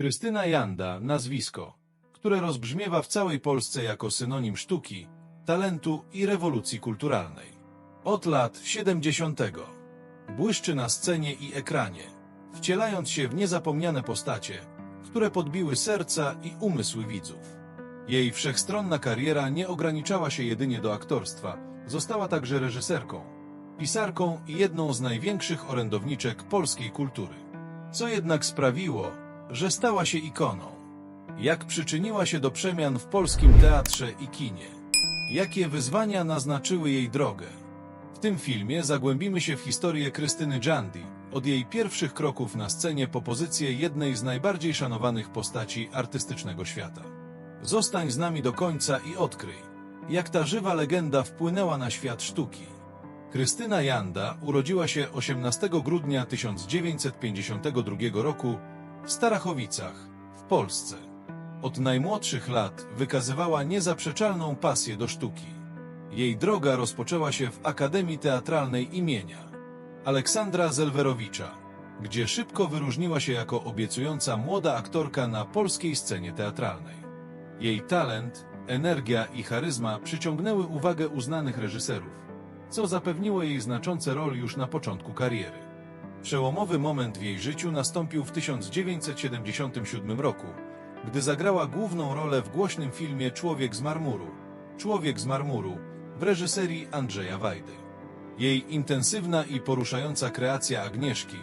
Krystyna Janda, nazwisko, które rozbrzmiewa w całej Polsce jako synonim sztuki, talentu i rewolucji kulturalnej. Od lat 70. błyszczy na scenie i ekranie, wcielając się w niezapomniane postacie, które podbiły serca i umysły widzów. Jej wszechstronna kariera nie ograniczała się jedynie do aktorstwa, została także reżyserką, pisarką i jedną z największych orędowniczek polskiej kultury. Co jednak sprawiło, że stała się ikoną? Jak przyczyniła się do przemian w polskim teatrze i kinie? Jakie wyzwania naznaczyły jej drogę? W tym filmie zagłębimy się w historię Krystyny Jandy, od jej pierwszych kroków na scenie po pozycję jednej z najbardziej szanowanych postaci artystycznego świata. Zostań z nami do końca i odkryj, jak ta żywa legenda wpłynęła na świat sztuki. Krystyna Janda urodziła się 18 grudnia 1952 roku w Starachowicach, w Polsce. Od najmłodszych lat wykazywała niezaprzeczalną pasję do sztuki. Jej droga rozpoczęła się w Akademii Teatralnej imienia Aleksandra Zelwerowicza, gdzie szybko wyróżniła się jako obiecująca młoda aktorka na polskiej scenie teatralnej. Jej talent, energia i charyzma przyciągnęły uwagę uznanych reżyserów, co zapewniło jej znaczące rol już na początku kariery. Przełomowy moment w jej życiu nastąpił w 1977 roku, gdy zagrała główną rolę w głośnym filmie Człowiek z marmuru, Człowiek z marmuru w reżyserii Andrzeja Wajdy. Jej intensywna i poruszająca kreacja Agnieszki,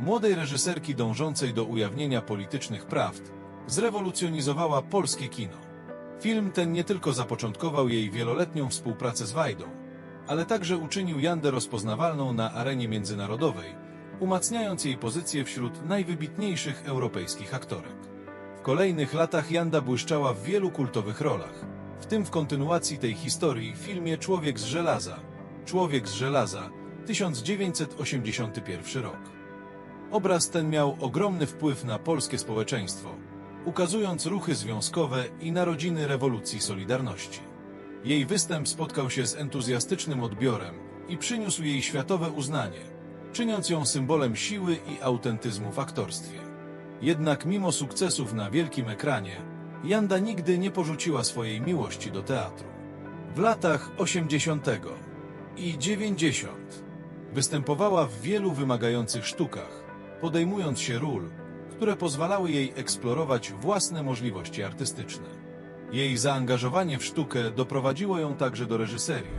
młodej reżyserki dążącej do ujawnienia politycznych prawd, zrewolucjonizowała polskie kino. Film ten nie tylko zapoczątkował jej wieloletnią współpracę z Wajdą, ale także uczynił Jandę rozpoznawalną na arenie międzynarodowej, umacniając jej pozycję wśród najwybitniejszych europejskich aktorek. W kolejnych latach Janda błyszczała w wielu kultowych rolach, w tym w kontynuacji tej historii w filmie Człowiek z żelaza, Człowiek z żelaza, 1981 rok. Obraz ten miał ogromny wpływ na polskie społeczeństwo, ukazując ruchy związkowe i narodziny rewolucji Solidarności. Jej występ spotkał się z entuzjastycznym odbiorem i przyniósł jej światowe uznanie, czyniąc ją symbolem siły i autentyzmu w aktorstwie. Jednak mimo sukcesów na wielkim ekranie, Janda nigdy nie porzuciła swojej miłości do teatru. W latach 80. i 90. występowała w wielu wymagających sztukach, podejmując się ról, które pozwalały jej eksplorować własne możliwości artystyczne. Jej zaangażowanie w sztukę doprowadziło ją także do reżyserii,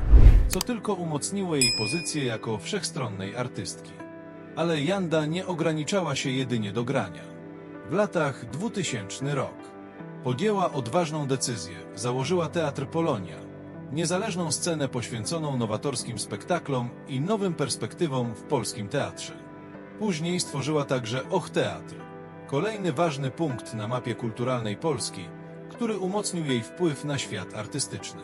co tylko umocniło jej pozycję jako wszechstronnej artystki. Ale Janda nie ograniczała się jedynie do grania. W latach 2000 rok podjęła odważną decyzję, założyła Teatr Polonia, niezależną scenę poświęconą nowatorskim spektaklom i nowym perspektywom w polskim teatrze. Później stworzyła także Och Teatr, kolejny ważny punkt na mapie kulturalnej Polski, który umocnił jej wpływ na świat artystyczny.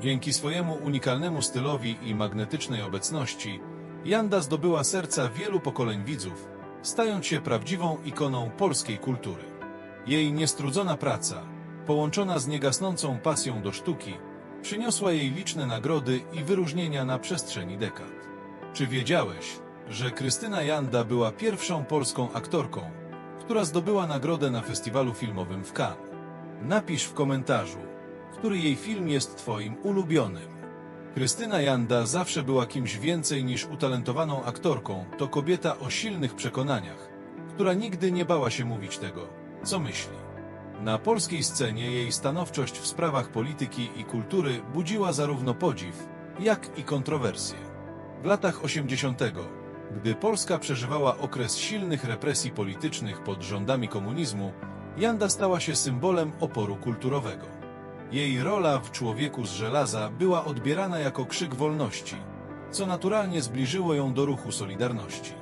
Dzięki swojemu unikalnemu stylowi i magnetycznej obecności, Janda zdobyła serca wielu pokoleń widzów, stając się prawdziwą ikoną polskiej kultury. Jej niestrudzona praca, połączona z niegasnącą pasją do sztuki, przyniosła jej liczne nagrody i wyróżnienia na przestrzeni dekad. Czy wiedziałeś, że Krystyna Janda była pierwszą polską aktorką, która zdobyła nagrodę na festiwalu filmowym w Cannes? Napisz w komentarzu, który jej film jest Twoim ulubionym. Krystyna Janda zawsze była kimś więcej niż utalentowaną aktorką. To kobieta o silnych przekonaniach, która nigdy nie bała się mówić tego, co myśli. Na polskiej scenie jej stanowczość w sprawach polityki i kultury budziła zarówno podziw, jak i kontrowersje. W latach 80., gdy Polska przeżywała okres silnych represji politycznych pod rządami komunizmu, Janda stała się symbolem oporu kulturowego. Jej rola w Człowieku z żelaza była odbierana jako krzyk wolności, co naturalnie zbliżyło ją do ruchu Solidarności.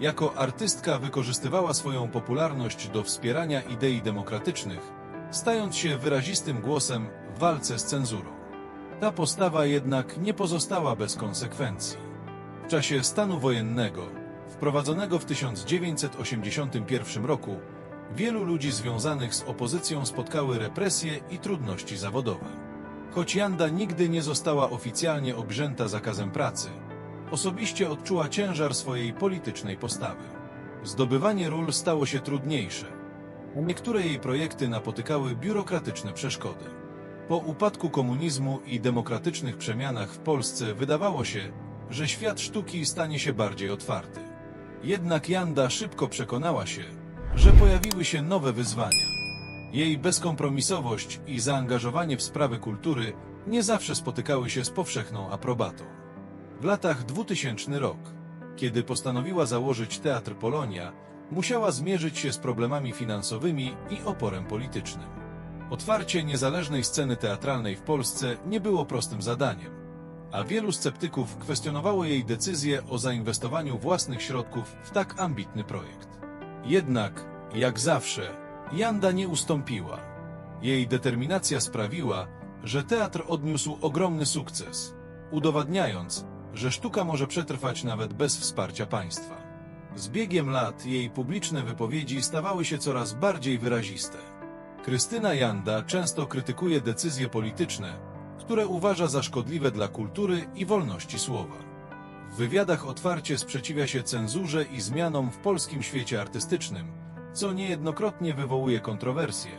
Jako artystka wykorzystywała swoją popularność do wspierania idei demokratycznych, stając się wyrazistym głosem w walce z cenzurą. Ta postawa jednak nie pozostała bez konsekwencji. W czasie stanu wojennego, wprowadzonego w 1981 roku, wielu ludzi związanych z opozycją spotkały represje i trudności zawodowe. Choć Janda nigdy nie została oficjalnie obrzęta zakazem pracy, osobiście odczuła ciężar swojej politycznej postawy. Zdobywanie ról stało się trudniejsze. niektóre jej projekty napotykały biurokratyczne przeszkody. Po upadku komunizmu i demokratycznych przemianach w Polsce wydawało się, że świat sztuki stanie się bardziej otwarty. Jednak Janda szybko przekonała się, że pojawiły się nowe wyzwania. Jej bezkompromisowość i zaangażowanie w sprawy kultury nie zawsze spotykały się z powszechną aprobatą. W latach 2000 rok, kiedy postanowiła założyć Teatr Polonia, musiała zmierzyć się z problemami finansowymi i oporem politycznym. Otwarcie niezależnej sceny teatralnej w Polsce nie było prostym zadaniem, a wielu sceptyków kwestionowało jej decyzję o zainwestowaniu własnych środków w tak ambitny projekt. Jednak, jak zawsze, Janda nie ustąpiła. Jej determinacja sprawiła, że teatr odniósł ogromny sukces, udowadniając, że sztuka może przetrwać nawet bez wsparcia państwa. Z biegiem lat jej publiczne wypowiedzi stawały się coraz bardziej wyraziste. Krystyna Janda często krytykuje decyzje polityczne, które uważa za szkodliwe dla kultury i wolności słowa. W wywiadach otwarcie sprzeciwia się cenzurze i zmianom w polskim świecie artystycznym, co niejednokrotnie wywołuje kontrowersje,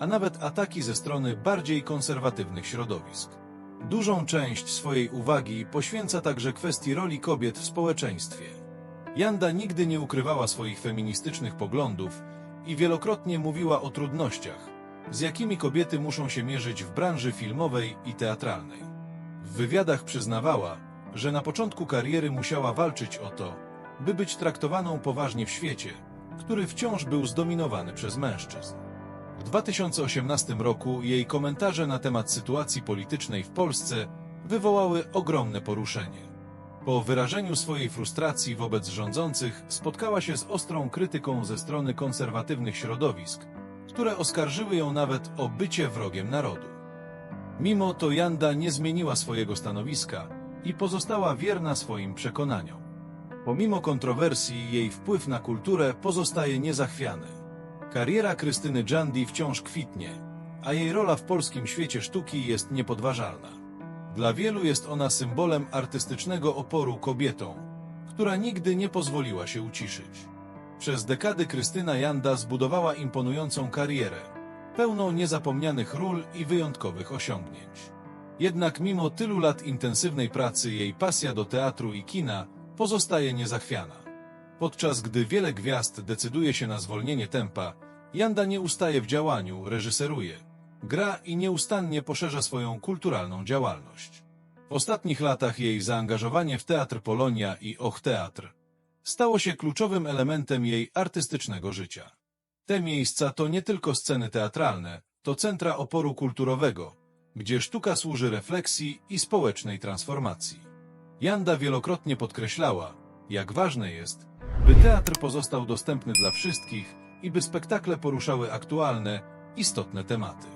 a nawet ataki ze strony bardziej konserwatywnych środowisk. Dużą część swojej uwagi poświęca także kwestii roli kobiet w społeczeństwie. Janda nigdy nie ukrywała swoich feministycznych poglądów i wielokrotnie mówiła o trudnościach, z jakimi kobiety muszą się mierzyć w branży filmowej i teatralnej. W wywiadach przyznawała, że na początku kariery musiała walczyć o to, by być traktowaną poważnie w świecie, który wciąż był zdominowany przez mężczyzn. W 2018 roku jej komentarze na temat sytuacji politycznej w Polsce wywołały ogromne poruszenie. Po wyrażeniu swojej frustracji wobec rządzących spotkała się z ostrą krytyką ze strony konserwatywnych środowisk, które oskarżyły ją nawet o bycie wrogiem narodu. Mimo to Janda nie zmieniła swojego stanowiska i pozostała wierna swoim przekonaniom. Pomimo kontrowersji, jej wpływ na kulturę pozostaje niezachwiany. Kariera Krystyny Jandy wciąż kwitnie, a jej rola w polskim świecie sztuki jest niepodważalna. Dla wielu jest ona symbolem artystycznego oporu kobietą, która nigdy nie pozwoliła się uciszyć. Przez dekady Krystyna Janda zbudowała imponującą karierę, pełną niezapomnianych ról i wyjątkowych osiągnięć. Jednak mimo tylu lat intensywnej pracy jej pasja do teatru i kina pozostaje niezachwiana. Podczas gdy wiele gwiazd decyduje się na zwolnienie tempa, Janda nie ustaje w działaniu, reżyseruje, gra i nieustannie poszerza swoją kulturalną działalność. W ostatnich latach jej zaangażowanie w Teatr Polonia i Och Teatr stało się kluczowym elementem jej artystycznego życia. Te miejsca to nie tylko sceny teatralne, to centra oporu kulturowego, gdzie sztuka służy refleksji i społecznej transformacji. Janda wielokrotnie podkreślała, jak ważne jest, by teatr pozostał dostępny dla wszystkich i by spektakle poruszały aktualne, istotne tematy.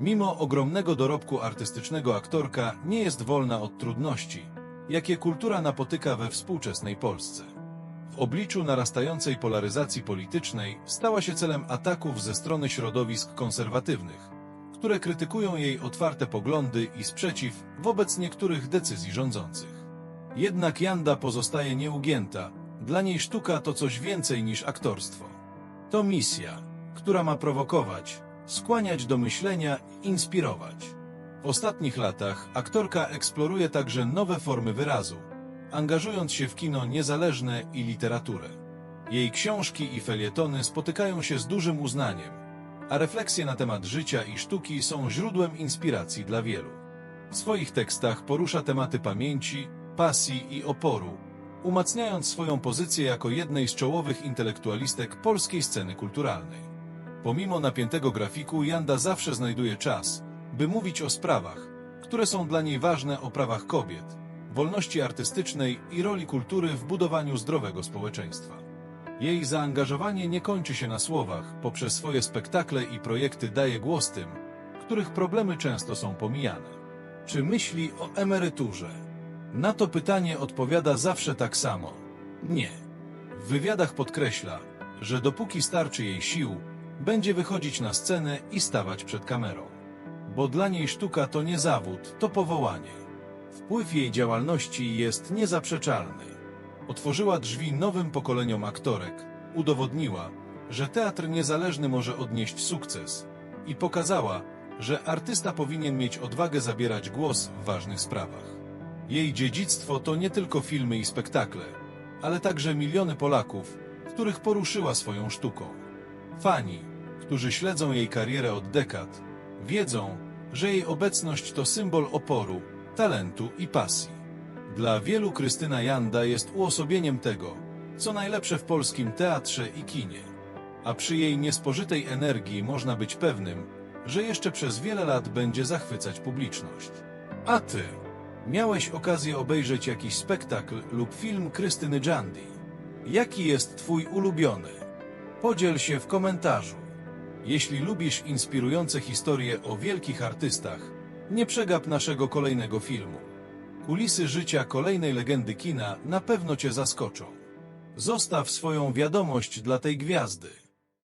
Mimo ogromnego dorobku artystycznego aktorka nie jest wolna od trudności, jakie kultura napotyka we współczesnej Polsce. W obliczu narastającej polaryzacji politycznej stała się celem ataków ze strony środowisk konserwatywnych, które krytykują jej otwarte poglądy i sprzeciw wobec niektórych decyzji rządzących. Jednak Janda pozostaje nieugięta, dla niej sztuka to coś więcej niż aktorstwo. To misja, która ma prowokować, skłaniać do myślenia i inspirować. W ostatnich latach aktorka eksploruje także nowe formy wyrazu, angażując się w kino niezależne i literaturę. Jej książki i felietony spotykają się z dużym uznaniem, a refleksje na temat życia i sztuki są źródłem inspiracji dla wielu. W swoich tekstach porusza tematy pamięci, pasji i oporu, umacniając swoją pozycję jako jednej z czołowych intelektualistek polskiej sceny kulturalnej. Pomimo napiętego grafiku, Janda zawsze znajduje czas, by mówić o sprawach, które są dla niej ważne o prawach kobiet, wolności artystycznej i roli kultury w budowaniu zdrowego społeczeństwa. Jej zaangażowanie nie kończy się na słowach, poprzez swoje spektakle i projekty daje głos tym, których problemy często są pomijane. Czy myśli o emeryturze? Na to pytanie odpowiada zawsze tak samo. Nie. W wywiadach podkreśla, że dopóki starczy jej sił, będzie wychodzić na scenę i stawać przed kamerą. Bo dla niej sztuka to nie zawód, to powołanie. Wpływ jej działalności jest niezaprzeczalny. Otworzyła drzwi nowym pokoleniom aktorek, udowodniła, że teatr niezależny może odnieść sukces i pokazała, że artysta powinien mieć odwagę zabierać głos w ważnych sprawach. Jej dziedzictwo to nie tylko filmy i spektakle, ale także miliony Polaków, których poruszyła swoją sztuką. Fani, którzy śledzą jej karierę od dekad, wiedzą, że jej obecność to symbol oporu, talentu i pasji. Dla wielu Krystyna Janda jest uosobieniem tego, co najlepsze w polskim teatrze i kinie. A przy jej niespożytej energii można być pewnym, że jeszcze przez wiele lat będzie zachwycać publiczność. A ty? Miałeś okazję obejrzeć jakiś spektakl lub film Krystyny Jandy. Jaki jest twój ulubiony? Podziel się w komentarzu. Jeśli lubisz inspirujące historie o wielkich artystach, nie przegap naszego kolejnego filmu. Kulisy życia kolejnej legendy kina na pewno cię zaskoczą. Zostaw swoją wiadomość dla tej gwiazdy.